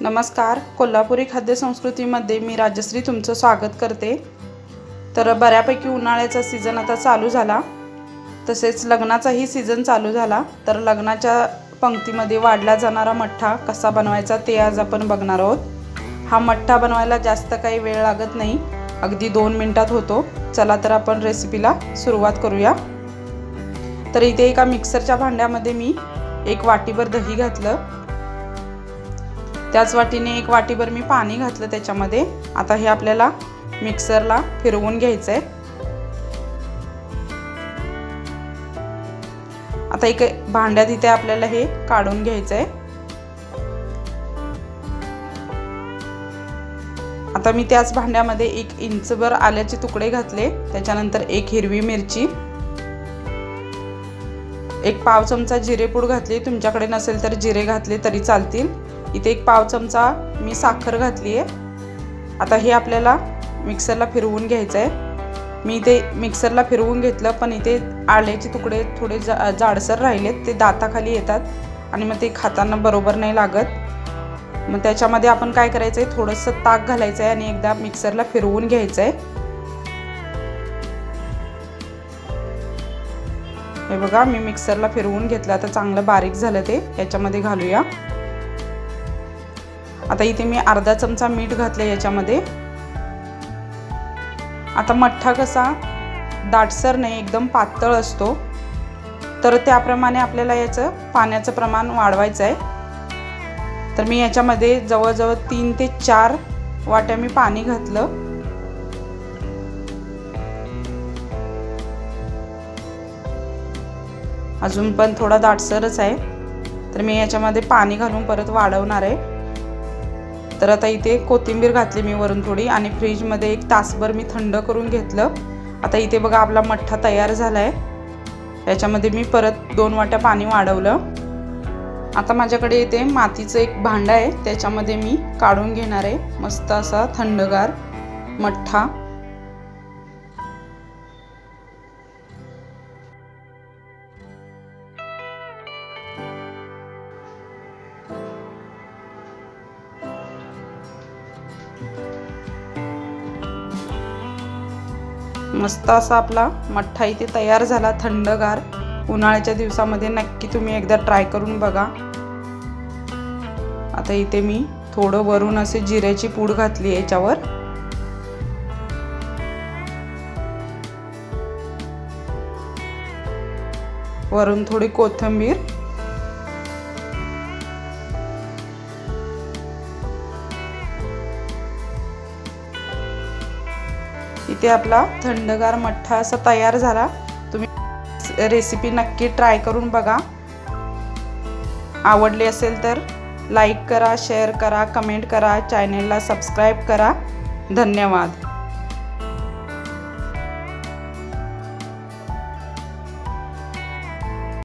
नमस्कार. कोल्हापुरी खाद्यसंस्कृतीमध्ये मी राजश्री तुमचं स्वागत करते. तर बऱ्यापैकी उन्हाळ्याचा सीझन आता चालू झाला. तसेच लग्नाचाही सीझन चालू झाला. तर लग्नाच्या पंक्तीमध्ये वाढला जाणारा मठ्ठा कसा बनवायचा ते आज आपण बघणार आहोत. हा मठ्ठा बनवायला जास्त काही वेळ लागत नाही. अगदी दोन मिनटात होतो. चला तर आपण रेसिपीला सुरुवात करूया. तर इथे एका मिक्सरच्या भांड्यामध्ये मी एक वाटीभर दही घातलं. त्याच वाटीने एक वाटीभर मी पाणी घातलं त्याच्यामध्ये. आता हे आपल्याला मिक्सरला फिरवून घ्यायचं आहे आता एक भांड्यात इथे आपल्याला हे काढून घ्यायचं आहे आता मी त्याच भांड्यामध्ये एक इंचभर आल्याचे तुकडे घातले. त्याच्यानंतर एक हिरवी मिरची. एक पाव चमचा जिरेपूड घातली तुमच्याकडे नसेल तर जिरे घातले तरी चालतील. इथे एक पाव चमचा मी साखर घातली आहे. आता हे आपल्याला मिक्सरला फिरवून घ्यायचं आहे मी इथे मिक्सरला फिरवून घेतलं पण इथे आल्याचे तुकडे थोडे जा जाडसर राहिलेत ते दाताखाली येतात आणि मग ते खाताना बरोबर नाही लागत. मग त्याच्यामध्ये आपण काय करायचं आहे थोडंसं ताक घालायचं आहे आणि एकदा मिक्सरला फिरवून घ्यायचं आहे हे बघा मी मिक्सरला फिरवून घेतलं. आता चांगलं बारीक झालं ते. याच्यामध्ये घालूया. आता इथे मी अर्धा चमचा मीठ घातलं याच्यामध्ये. आता मठ्ठा कसा दाटसर नाही एकदम पातळ असतो. तर त्याप्रमाणे आपल्याला याचं पाण्याचं प्रमाण वाढवायचं आहे तर मी याच्यामध्ये जवळजवळ तीन ते चार वाट्या मी पाणी घातलं. अजून पण थोडा दाटसरच आहे. तर मी याच्यामध्ये पाणी घालून परत वाढवणार आहे. तर आता इथे कोथिंबीर घातली मी वरून थोडी आणि फ्रीजमध्ये एक तासभर मी थंड करून घेतलं. आता इथे बघा आपला मठ्ठा तयार झाला आहे याच्यामध्ये मी परत दोन वाट्या पाणी वाढवलं. आता माझ्याकडे इथे मातीचं एक भांडं आहे. त्याच्यामध्ये मी काढून घेणार आहे. मस्त असा थंडगार मठ्ठा. मस्त असा आपला मठ्ठा इथे तयार झाला थंडगार. उन्हाळ्याच्या दिवसामध्ये नक्की तुम्ही एकदा ट्राय करून बघा. आता इथे मी थोडं वरून असे जिऱ्याची पूड घातली याच्यावर. वरून थोडी कोथिंबीर. इथे आपला थंडगार मठ्ठा असा तयार झाला. तुम्ही रेसिपी नक्की ट्राय करून बघा. आवडली असेल तर लाईक करा शेअर करा कमेंट करा चॅनेलला सबस्क्राईब करा. धन्यवाद.